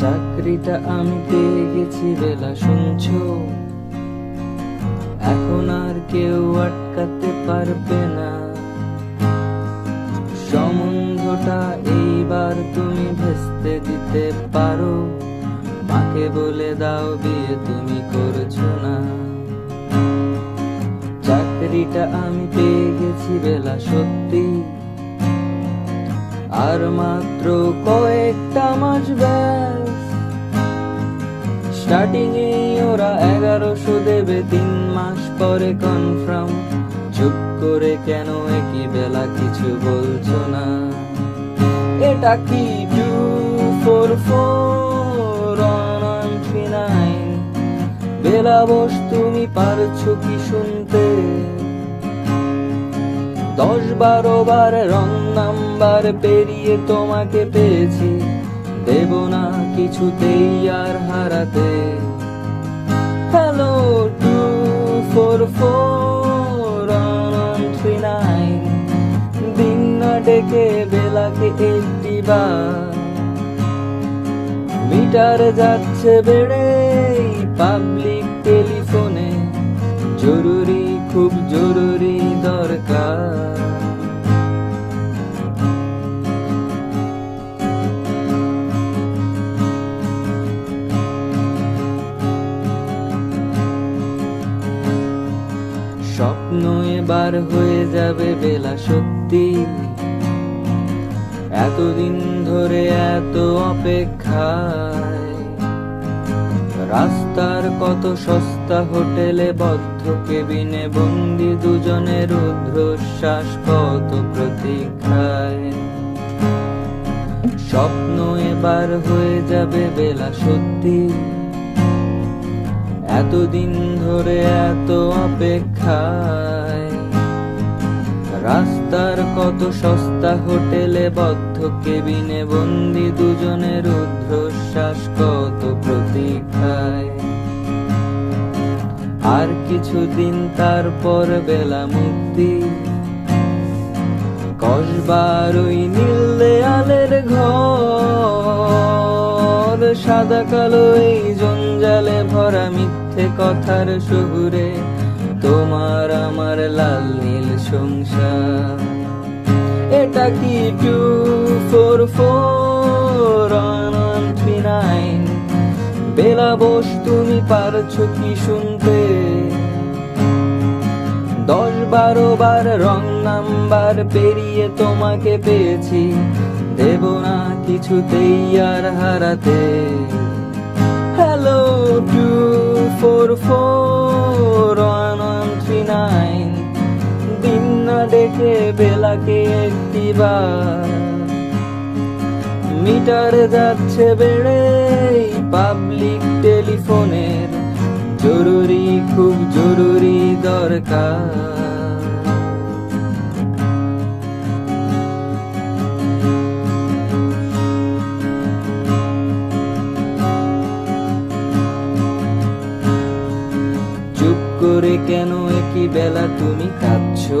চাকরিটা আমি পেয়ে গেছি, বেলা শুনছো? এখন আর কেউ আটকাতে পারবে না। সম্বন্ধটা এইবার তুমি ভেস্তে দিতে পারো। মাকে বলে দাও বিয়ে তুমি করছ না। চাকরিটা আমি পেয়ে গেছি, বেলা সত্যি। আর মাত্র কয়েকটা মাস ব্যাস স্টার্টিং এ ওরা এগারোশো দেবে তিন মাস পরে কনফার্ম চুপ করে কেন একই বেলা কিছু বলছো না? এটা কি two four four nine Bela Bose, তুমি পারছ কি শুনতে? দশ বারো বার রং নাম্বার পেরিয়ে তোমাকে পেয়েছি। দেব না কিছুতেই আর হারাতে। Hello two four four three nine দিন না ডেকে বেলাকে একটি বার। মিটার যাচ্ছে বেড়ে পাবলিক স্বপ্ন হয়ে যাবে বেলা সত্যি। এতদিন ধরে এত অপেক্ষায়। রাস্তার কত সস্তা হোটেলে বদ্ধ কেবিনে বন্দি দুজনের রুদ্রশ্বাস কত প্রতীক্ষায়। স্বপ্ন এবার হয়ে যাবে বেলা সত্যি। এতদিন ধরে এত অপেক্ষায়। রাস্তার কত সস্তা হোটেলে বদ্ধ কেবিনে বন্দি দুজনের রুদ্রশ্বাস কত প্রতীক্ষায়। আর কিছুদিন তারপর বেলা মুক্তি। কসবার ওই নীল দেয়ালের ঘর, সাদা কালো এই জঞ্জালে ভরা মিথ্যে কথার শহুরে তোমার আমার লাল সংসার এটা কি two four four three nine Bela Bose, তুমি পারছ কি শুনতে? দশ বারো বার রং নাম্বার পেরিয়ে তোমাকে পেয়েছি। দেব না কিছুতেই আর হারাতে। Hello two four four three nine ডেকে বেলাকে একটি মিটার যাচ্ছে বেড়ে পাবলিক টেলিফোনের জরুরি, খুব জরুরি দরকার। করে কেন একই বেলা তুমি কাঁদছো?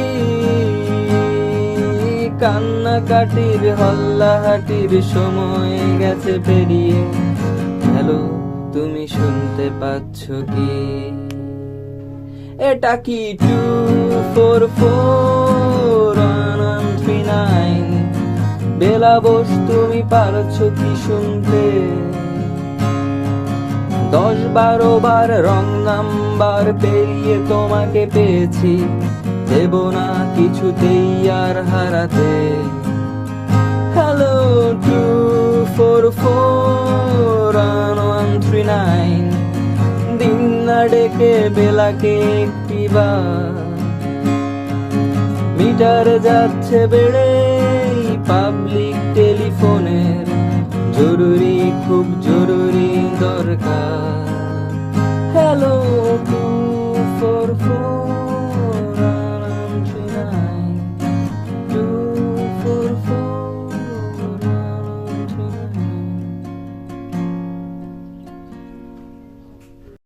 কান্নাকাটির, হল্লাহাটির সময় গেছে পেরিয়ে। হ্যালো, তুমি শুনতে পাচ্ছ কি? এটা কি two four four three nine? Bela Bose, তুমি পারছ কি শুনতে? দশ বারো বার রং নাম্বার পেরিয়ে তোমাকে পেয়েছি। দেব না কিছুতেই আর হারাতে। Hello two four four one three nine দিন না ডেকে বেলাকে একটি মিটার যাচ্ছে বেড়ে পাবলিক টেলিফোনের জরুরি, খুব জরুরি দরকার।